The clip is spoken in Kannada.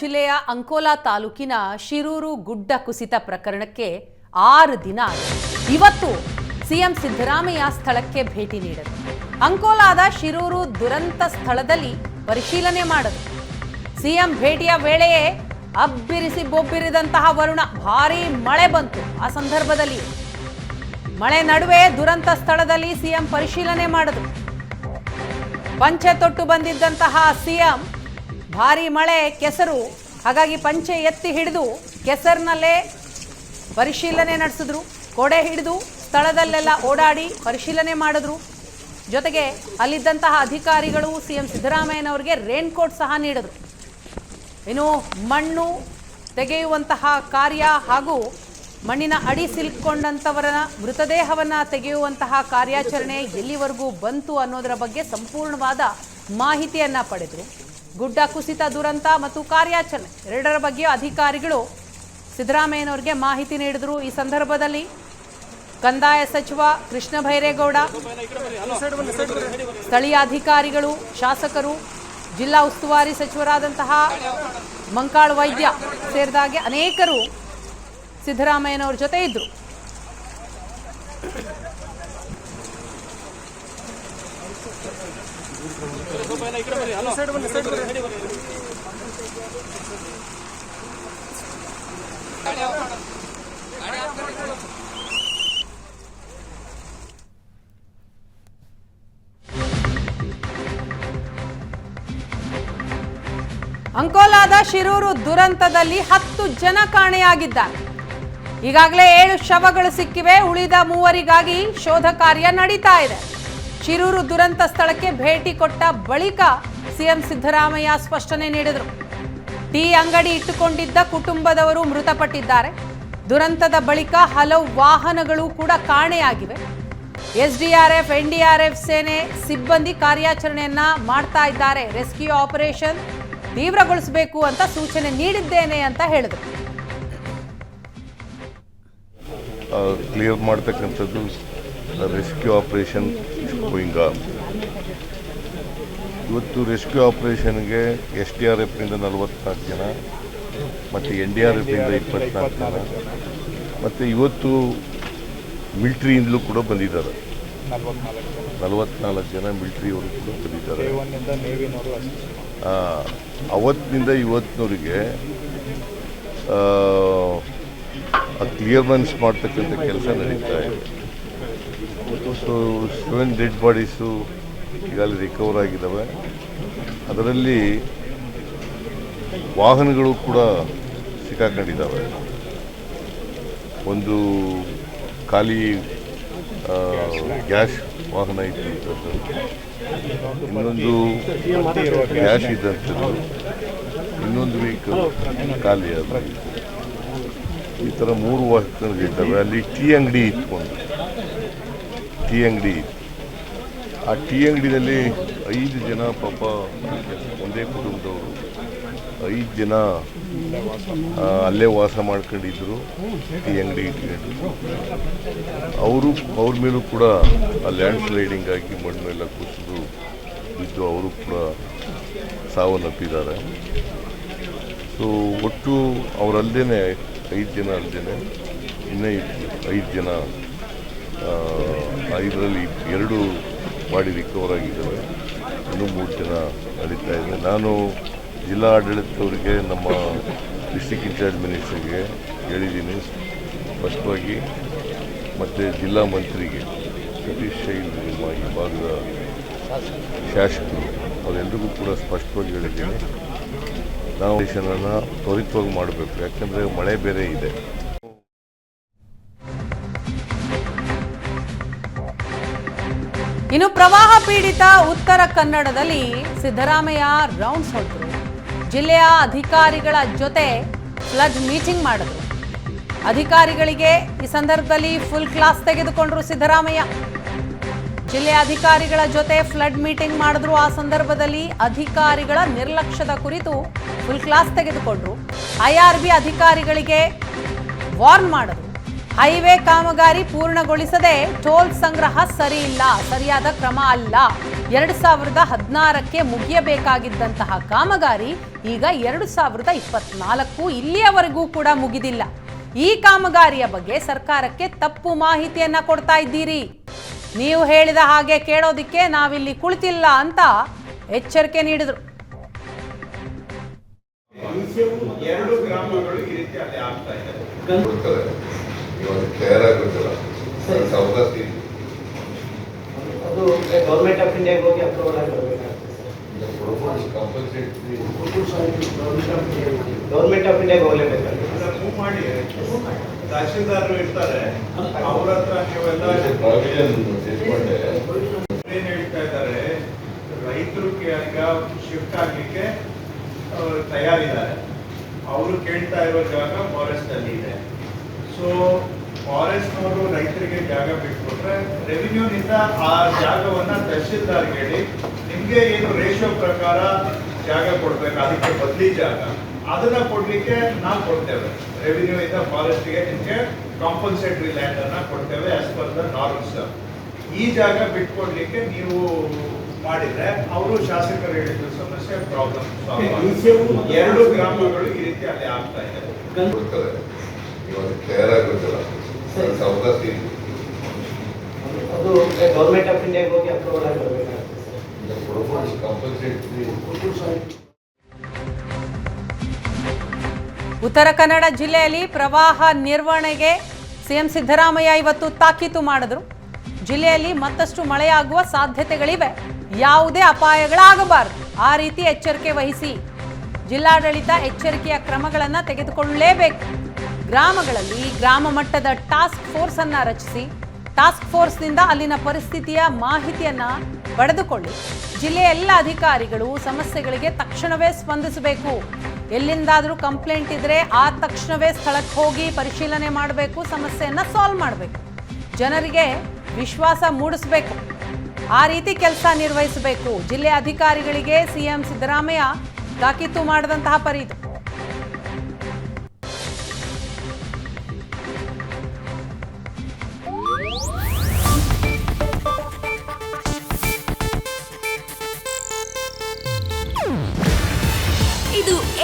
ಜಿಲ್ಲೆಯ ಅಂಕೋಲಾ ತಾಲೂಕಿನ ಶಿರೂರು ಗುಡ್ಡ ಕುಸಿತ ಪ್ರಕರಣಕ್ಕೆ ಆರು ದಿನ. ಇವತ್ತು ಸಿಎಂ ಸಿದ್ದರಾಮಯ್ಯ ಸ್ಥಳಕ್ಕೆ ಭೇಟಿ ನೀಡಿದರು ಅಂಕೋಲಾದ ಶಿರೂರು ದುರಂತ ಸ್ಥಳದಲ್ಲಿ ಪರಿಶೀಲನೆ ಮಾಡಿದರು ಸಿಎಂ ಭೇಟಿಯ ವೇಳೆಯೇ ಅಬ್ಬಿರಿಸಿ ಬೊಬ್ಬಿರಿದಂತಹ ವರುಣ ಭಾರೀ ಮಳೆ ಬಂತು. ಆ ಸಂದರ್ಭದಲ್ಲಿ ಮಳೆ ನಡುವೆ ದುರಂತ ಸ್ಥಳದಲ್ಲಿ ಸಿಎಂ ಪರಿಶೀಲನೆ ಮಾಡಿದರು ಪಂಚೆ ತೊಟ್ಟು ಬಂದಿದ್ದಂತಹ ಸಿಎಂ ಭಾರಿ ಮಳೆ, ಕೆಸರು. ಹಾಗಾಗಿ ಪಂಚೆ ಎತ್ತಿ ಹಿಡಿದು ಕೆಸರಿನಲ್ಲೇ ಪರಿಶೀಲನೆ ನಡೆಸಿದ್ರು. ಕೊಡೆ ಹಿಡಿದು ಸ್ಥಳದಲ್ಲೆಲ್ಲ ಓಡಾಡಿ ಪರಿಶೀಲನೆ ಮಾಡಿದ್ರು. ಜೊತೆಗೆ ಅಲ್ಲಿದ್ದಂತಹ ಅಧಿಕಾರಿಗಳು ಸಿಎಂ ಸಿದ್ದರಾಮಯ್ಯನವರಿಗೆ ರೇನ್ ಕೋಟ್ ಸಹ ನೀಡಿದ್ರು. ಇನ್ನು ಮಣ್ಣು ತೆಗೆಯುವಂತಹ ಕಾರ್ಯ ಹಾಗೂ ಮಣ್ಣಿನ ಅಡಿ ಸಿಲುಕೊಂಡಂಥವರ ಮೃತದೇಹವನ್ನು ತೆಗೆಯುವಂತಹ ಕಾರ್ಯಾಚರಣೆ ಎಲ್ಲಿವರೆಗೂ ಬಂತು ಅನ್ನೋದರ ಬಗ್ಗೆ ಸಂಪೂರ್ಣವಾದ ಮಾಹಿತಿಯನ್ನು ಪಡೆದರು. ಗುಡ್ಡ ಕುಸಿತ ದುರಂತ ಮತ್ತು ಕಾರ್ಯಾಚರಣೆ. ಎರಡರ ಬಗ್ಗೆ ಅಧಿಕಾರಿಗಳು ಸಿದ್ದರಾಮಯ್ಯನವರಿಗೆ ಮಾಹಿತಿ ನೀಡಿದರು. ಈ ಸಂದರ್ಭದಲ್ಲಿ ಕಂದಾಯ ಸಚಿವ ಕೃಷ್ಣ ಭೈರೇಗೌಡ, ಸ್ಥಳೀಯ ಅಧಿಕಾರಿಗಳು, ಶಾಸಕರು, ಜಿಲ್ಲಾ ಉಸ್ತುವಾರಿ ಸಚಿವರಾದಂತಹ ಮಂಕಾಳ್ ವೈದ್ಯ ಸೇರಿದಾಗೆ ಅನೇಕರು ಸಿದ್ದರಾಮಯ್ಯನವ್ರ ಜೊತೆ ಇದ್ರು. ಅಂಕೋಲಾದ ಶಿರೂರು ದುರಂತದಲ್ಲಿ ಹತ್ತು ಜನ ಕಾಣೆಯಾಗಿದ್ದಾರೆ. ಈಗಾಗಲೇ ಏಳು ಶವಗಳು ಸಿಕ್ಕಿವೆ ಉಳಿದ ಮೂವರಿಗಾಗಿ ಶೋಧ ಕಾರ್ಯ ನಡೀತಾ ಇದೆ. ಶಿರೂರು ದುರಂತ ಸ್ಥಳಕ್ಕೆ ಭೇಟಿ ಕೊಟ್ಟ ಬಳಿಕ ಸಿಎಂ ಸಿದ್ದರಾಮಯ್ಯ ಸ್ಪಷ್ಟನೆ ನೀಡಿದರು. ಟೀ ಅಂಗಡಿ ಇಟ್ಟುಕೊಂಡಿದ್ದ ಕುಟುಂಬದವರು ಮೃತಪಟ್ಟಿದ್ದಾರೆ. ದುರಂತದ ಬಳಿಕ ಹಲವು ವಾಹನಗಳು ಕೂಡ ಕಾಣೆಯಾಗಿವೆ. ಎಸ್ಡಿಆರ್ಎಫ್, ಎನ್ಡಿಆರ್ಎಫ್ ಸೇನೆ ಸಿಬ್ಬಂದಿ ಕಾರ್ಯಾಚರಣೆಯನ್ನ ಮಾಡ್ತಾ ಇದ್ದಾರೆ. ರೆಸ್ಕ್ಯೂ ಆಪರೇಷನ್ ತೀವ್ರಗೊಳಿಸಬೇಕು ಅಂತ ಸೂಚನೆ ನೀಡಿದ್ದೇನೆ ಅಂತ ಹೇಳಿದರು. ಕ್ಲಿಯರ್ ಮಾಡ್ತಕ್ಕಂಥದ್ದು ರೆಸ್ಕ್ಯೂ ಆಪರೇಷನ್ ಗೋಯಿಂಗ್. ಇವತ್ತು ರೆಸ್ಕ್ಯೂ ಆಪರೇಷನ್ಗೆ ಎಸ್ ಡಿ ಆರ್ ಎಫ್ನಿಂದ ನಲವತ್ನಾಲ್ಕು ಜನ, ಮತ್ತು ಎನ್ ಡಿ ಆರ್ ಎಫ್ನಿಂದ ಇಪ್ಪತ್ನಾಲ್ಕು ಜನ, ಮತ್ತು ಇವತ್ತು ಮಿಲ್ಟ್ರಿಯಿಂದಲೂ ಕೂಡ ಬಂದಿದ್ದಾರೆ. ನಲವತ್ನಾಲ್ಕು ಜನ ಮಿಲ್ಟ್ರಿಯವರು ಕೂಡ ಬಂದಿದ್ದಾರೆ. ಅವತ್ತಿನಿಂದ ಇವತ್ತಿನವರಿಗೆ ಕ್ಲಿಯರ್ಮೆನ್ಸ್ ಮಾಡ್ತಕ್ಕಂಥ ಕೆಲಸ ನಡೀತಾ ಇದೆ. ಸೊ ಸೆವೆನ್ ಡೆಡ್ ಬಾಡೀಸು ಈಗಾಗಲೇ ರಿಕವರ್ ಆಗಿದ್ದಾವೆ. ಅದರಲ್ಲಿ ವಾಹನಗಳು ಕೂಡ ಸಿಕ್ಕಾಕೊಂಡಿದ್ದಾವೆ. ಒಂದು ಖಾಲಿ ಗ್ಯಾಸ್ ವಾಹನ ಇದ್ದಂಥದ್ದು ಇನ್ನೊಂದು ಗ್ಯಾಸ್ ಇದ್ದಂಥದ್ದು ಇನ್ನೊಂದು ವೆಹಿಕಲ್ ಖಾಲಿ ಅದು ಈ ಥರ ಮೂರು ವಾಹನಗಳಿದ್ದಾವೆ. ಅಲ್ಲಿ ಟೀ ಅಂಗಡಿ ಇತ್ತು ಒಂದು. ಟೀ ಅಂಗಡಿ. ಆ ಟೀ ಅಂಗಡಿನಲ್ಲಿ ಐದು ಜನ ಪಾಪ ಒಂದೇ ಕುಟುಂಬದವರು. ಐದು ಜನ ಅಲ್ಲೇ ವಾಸ ಮಾಡ್ಕೊಂಡಿದ್ರು ಟೀ ಅಂಗಡಿ ಇಟ್ಕೊಂಡು. ಅವರು, ಅವ್ರ ಮೇಲೂ ಕೂಡ ಆ ಲ್ಯಾಂಡ್ ಸ್ಲೈಡಿಂಗ್ ಆಗಿ ಎಲ್ಲ ಕುಸಿದು ಬಿದ್ದು ಅವರು ಕೂಡ ಸಾವನ್ನಪ್ಪಿದ್ದಾರೆ. ಸೊ ಒಟ್ಟು ಅವರಲ್ಲದೇ ಐದು ಜನ ಅಲ್ಲದೇ ಇನ್ನೂ ಐದು ಜನ ಇದರಲ್ಲಿ ಎರಡು ಬಾಡಿ ರಿಕವರ್ ಆಗಿದ್ದಾವೆ. ಇನ್ನೂ ಮೂರು ಜನ ನಡೀತಾ ಇದೆ. ನಾನು ಜಿಲ್ಲಾ ಆಡಳಿತದವರಿಗೆ ನಮ್ಮ ಡಿಸ್ಟಿಕ್ ಇನ್ಚಾರ್ಜ್ ಮಿನಿಸ್ಟರ್ಗೆ ಹೇಳಿದ್ದೀನಿ. ಸ್ಪಷ್ಟವಾಗಿ ಮತ್ತು ಜಿಲ್ಲಾ ಮಂತ್ರಿಗೆ, ಸತೀಶ್ ಶೈಲ್ ನಿಮ್ಮ ಈ ಭಾಗದ ಶಾಸಕರು ಅವರೆಲ್ಲರಿಗೂ ಕೂಡ ಸ್ಪಷ್ಟವಾಗಿ ಹೇಳಿದ್ದೀನಿ. ನಾವು ದೇಶನನ್ನು ತ್ವರಿತವಾಗಿ ಮಾಡಬೇಕು. ಯಾಕೆಂದರೆ ಮಳೆ ಬೇರೆ ಇದೆ. ಇನ್ನು ಪ್ರವಾಹ ಪೀಡಿತ ಉತ್ತರ ಕನ್ನಡದಲ್ಲಿ ಸಿದ್ದರಾಮಯ್ಯ ರೌಂಡ್ಸ್ ಹೊರಟರು ಜಿಲ್ಲೆಯ ಅಧಿಕಾರಿಗಳ ಜೊತೆ ಫ್ಲಡ್ ಮೀಟಿಂಗ್ ಮಾಡಿದ್ರು. ಅಧಿಕಾರಿಗಳಿಗೆ ಈ ಸಂದರ್ಭದಲ್ಲಿ ಫುಲ್ ಕ್ಲಾಸ್ ತೆಗೆದುಕೊಂಡ್ರು ಸಿದ್ದರಾಮಯ್ಯ. ಜಿಲ್ಲೆಯ ಅಧಿಕಾರಿಗಳ ಜೊತೆ ಫ್ಲಡ್ ಮೀಟಿಂಗ್ ಮಾಡಿದ್ರು. ಆ ಸಂದರ್ಭದಲ್ಲಿ ಅಧಿಕಾರಿಗಳ ನಿರ್ಲಕ್ಷ್ಯದ ಕುರಿತು ಫುಲ್ ಕ್ಲಾಸ್ ತೆಗೆದುಕೊಂಡ್ರು. ಐಆರ್ಬಿ ಅಧಿಕಾರಿಗಳಿಗೆ ವಾರ್ನ್ ಮಾಡಿದ್ರು. ಹೈವೇ ಕಾಮಗಾರಿ ಪೂರ್ಣಗೊಳಿಸದೆ ಟೋಲ್ ಸಂಗ್ರಹ ಸರಿ ಇಲ್ಲ ಸರಿಯಾದ ಕ್ರಮ ಅಲ್ಲ. ಎರಡು ಸಾವಿರದ ಹದಿನಾರಕ್ಕೆ ಮುಗಿಯಬೇಕಾಗಿದ್ದಂತಹ ಕಾಮಗಾರಿ ಈಗ ಎರಡು ಸಾವಿರದ ಇಪ್ಪತ್ನಾಲ್ಕು ಇಲ್ಲಿಯವರೆಗೂ ಕೂಡ ಮುಗಿದಿಲ್ಲ. ಈ ಕಾಮಗಾರಿಯ ಬಗ್ಗೆ ಸರ್ಕಾರಕ್ಕೆ ತಪ್ಪು ಮಾಹಿತಿಯನ್ನ ಕೊಡ್ತಾ ಇದ್ದೀರಿ. ನೀವು ಹೇಳಿದ ಹಾಗೆ ಕೇಳೋದಿಕ್ಕೆ ನಾವಿಲ್ಲಿ ಕುಳಿತಿಲ್ಲ ಅಂತ ಎಚ್ಚರಿಕೆ ನೀಡಿದರು. ಎರಡು ಗ್ರಾಮಗಳು ಈ ರೀತಿ ಅಲ್ಲಿ ಆಗ್ತಾ ಇದೆ. ಇವಾಗ ಕ್ಲಿಯರ್ ಆಗುತ್ತಲ್ಲ ಅದು ಗೌರ್ಮೆಂಟ್ ಆಫ್ ಇಂಡಿಯಾಗೆ ಹೋಗಿ ಅಪ್ರೂವಲ್ ಆಗಿ ಬರಬೇಕಾಗ್ತದೆ ಕಂಪಲ್ಸರಿ ಗೌರ್ಮೆಂಟ್ ಆಫ್ ಇಂಡಿಯಾಗೆ ಹೋಗಲೇಬೇಕು ಮಾಡಿ. ತಹಶೀಲ್ದಾರರು ಇರ್ತಾರೆ. ಅವ್ರ ಹತ್ರ ನೀವೆಲ್ಲ ಏನ್ ಹೇಳ್ತಾ ಇದ್ದಾರೆ? ರೈತರು ಈಗ ಶಿಫ್ಟ್ ಆಗ್ಲಿಕ್ಕೆ ಅವ್ರು ತಯಾರಿದ್ದಾರೆ. ಅವರು ಕೇಳ್ತಾ ಇರೋ ಜಾಗ ಫಾರೆಸ್ಟ್ ಅಲ್ಲಿ ಇದೆ. ಸೊ ಫಾರೆಸ್ಟ್ನವರು ರೈತರಿಗೆ ಜಾಗ ಬಿಟ್ಕೊಟ್ರೆ ರೆವಿನ್ಯೂನಿಂದ ಆ ಜಾಗವನ್ನ ತಹಶೀಲ್ದಾರ್ಗೆ ಹೇಳಿ ನಿಮ್ಗೆ ಏನು ರೇಷಿಯೋ ಪ್ರಕಾರ ಜಾಗ ಕೊಡ್ಬೇಕು ಅದಕ್ಕೆ ಬದಲಿ ಜಾಗ ಅದನ್ನ ಕೊಡ್ಲಿಕ್ಕೆ ನಾವು ಕೊಡ್ತೇವೆ. ರೆವಿನ್ಯೂ ಇಂದ ಫಾರೆಸ್ಟ್ಗೆ ನಿಮ್ಗೆ ಕಾಂಪನ್ಸೇಟರಿ ಲ್ಯಾಂಡ್ ಅನ್ನ ಕೊಡ್ತೇವೆ ಆಸ್ ಪರ್ ದ ನಾರ್ಮ್ಸ್ ಈ ಜಾಗ ಬಿಟ್ಕೊಡ್ಲಿಕ್ಕೆ ನೀವು ಮಾಡಿದ್ರೆ ಅವರು ಶಾಸಕರು ಹೇಳಿದ ಸಮಸ್ಯೆ ಪ್ರಾಬ್ಲಮ್ ಎರಡು ಗ್ರಾಮಗಳು ಈ ರೀತಿ ಅಲ್ಲಿ ಆಗ್ತಾ ಇದೆ. ಇವಾಗ ಕ್ಲಿಯರ್ ಆಗುತ್ತಲ್ಲ? ಅವಕಾಶ ಇದೆ. ಅದು ಗೌರ್ಮೆಂಟ್ ಆಫ್ ಇಂಡಿಯಾಗೆ ಹೋಗಿ ಅಪ್ರೂವಲ್ ಆಗಿ ಬರಬೇಕಾಗ್ತದೆ ಕಂಪಲ್ಸರಿ ಉತ್ತರ ಕನ್ನಡ ಜಿಲ್ಲೆಯಲ್ಲಿ ಪ್ರವಾಹ ನಿರ್ವಹಣೆಗೆ ಸಿಎಂ ಸಿದ್ದರಾಮಯ್ಯ ಇವತ್ತು ತಾಕೀತು ಮಾಡಿದ್ರು. ಜಿಲ್ಲೆಯಲ್ಲಿ ಮತ್ತಷ್ಟು ಮಳೆಯಾಗುವ ಸಾಧ್ಯತೆಗಳಿವೆ. ಯಾವುದೇ ಅಪಾಯಗಳಾಗಬಾರದು. ಆ ರೀತಿ ಎಚ್ಚರಿಕೆ ವಹಿಸಿ ಜಿಲ್ಲಾಡಳಿತ ಎಚ್ಚರಿಕೆಯ ಕ್ರಮಗಳನ್ನು ತೆಗೆದುಕೊಳ್ಳಲೇಬೇಕು. ಗ್ರಾಮಗಳಲ್ಲಿ ಗ್ರಾಮ ಮಟ್ಟದ ಟಾಸ್ಕ್ ಫೋರ್ಸ್ ಅನ್ನ ರಚಿಸಿ, ಟಾಸ್ಕ್ ಫೋರ್ಸ್ನಿಂದ ಅಲ್ಲಿನ ಪರಿಸ್ಥಿತಿಯ ಮಾಹಿತಿಯನ್ನ ಪಡೆದುಕೊಳ್ಳಿ. ಜಿಲ್ಲೆಯ ಎಲ್ಲ ಅಧಿಕಾರಿಗಳು ಸಮಸ್ಯೆಗಳಿಗೆ ತಕ್ಷಣವೇ ಸ್ಪಂದಿಸಬೇಕು. ಎಲ್ಲಿಂದಾದರೂ ಕಂಪ್ಲೇಂಟ್ ಇದ್ರೆ ಆ ತಕ್ಷಣವೇ ಸ್ಥಳಕ್ಕೆ ಹೋಗಿ ಪರಿಶೀಲನೆ ಮಾಡಬೇಕು, ಸಮಸ್ಯೆಯನ್ನು ಸಾಲ್ವ್ ಮಾಡಬೇಕು. ಜನರಿಗೆ ವಿಶ್ವಾಸ ಮೂಡಿಸಬೇಕು. ಆ ರೀತಿ ಕೆಲಸ ನಿರ್ವಹಿಸಬೇಕು. ಜಿಲ್ಲೆ ಅಧಿಕಾರಿಗಳಿಗೆ ಸಿಎಂ ಸಿದ್ದರಾಮಯ್ಯ ತಾಕೀತು ಮಾಡಿದಂತಹ ಪರಿ